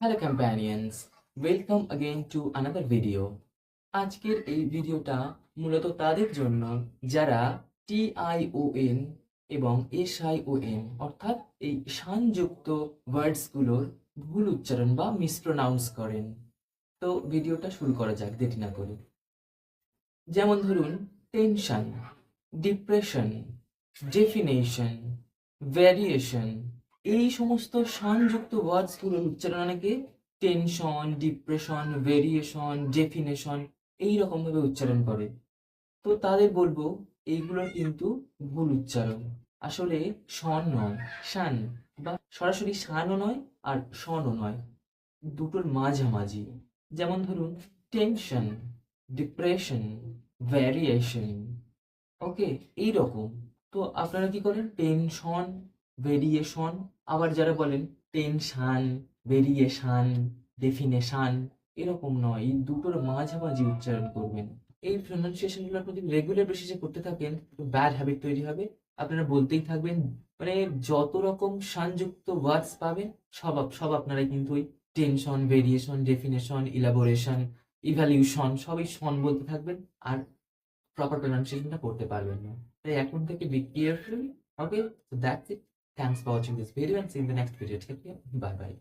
Hello companions welcome again to another video আজকের এই ভিডিওটা মূলত তাদের জন্য যারা টি আই ও এন এবং এস আই ও এন অর্থাৎ এই শানযুক্ত ওয়ার্ডসগুলোর ভুল উচ্চারণ বা মিসপ্রোনাউন্স করেন। তো ভিডিওটা শুরু করা যাক, দেরি না করে। যেমন ধরুন টেনশন ডিপ্রেশন ডেফিনেশন ভ্যারিয়েশন এই সমস্ত শানযুক্ত ওয়ার্ডসগুলোর উচ্চারণ অনেকে টেনশন ডিপ্রেশন ভেরিয়েশন ডেফিনেশন এই রকম ভাবে উচ্চারণ করে। তো তাদের বলব এইগুলো কিন্তু ভুল উচ্চারণ। আসলে শন নয়, শান বা সরাসরি শানও নয় আর শনও নয়। দুটোর মাঝামাঝি। যেমন ধরুন টেনশন ডিপ্রেশন ভ্যারিয়েশন ওকে এই রকম। তো আপনারা কি করেন? টেনশন ভেরিয়েশন আবার যারা বলেন টেনশান ভেরিয়েশন ডেফিনেশন এরকম নয়। এই দুটোর মাঝামাঝি উচ্চারণ করবেন। এই প্রনাউন্সিয়েশনগুলো আপনি যদি রেগুলার বেসিসে করতে থাকেন ব্যাড হ্যাবিট তৈরি হবে। আপনারা বলতেই থাকবেন মানে যত রকম শানযুক্ত ওয়ার্ডস পাবেন, সব সব আপনারা কিন্তু ওই tension variation definition elaboration evaluation সবই শন বলতে থাকবেন আর প্রপার প্রনাউন্সিয়েশনটা করতে পারবেন না। তাই এখন থেকে be careful okay that's it Thanks for watching this video and see you in the next video. Take care. Bye bye.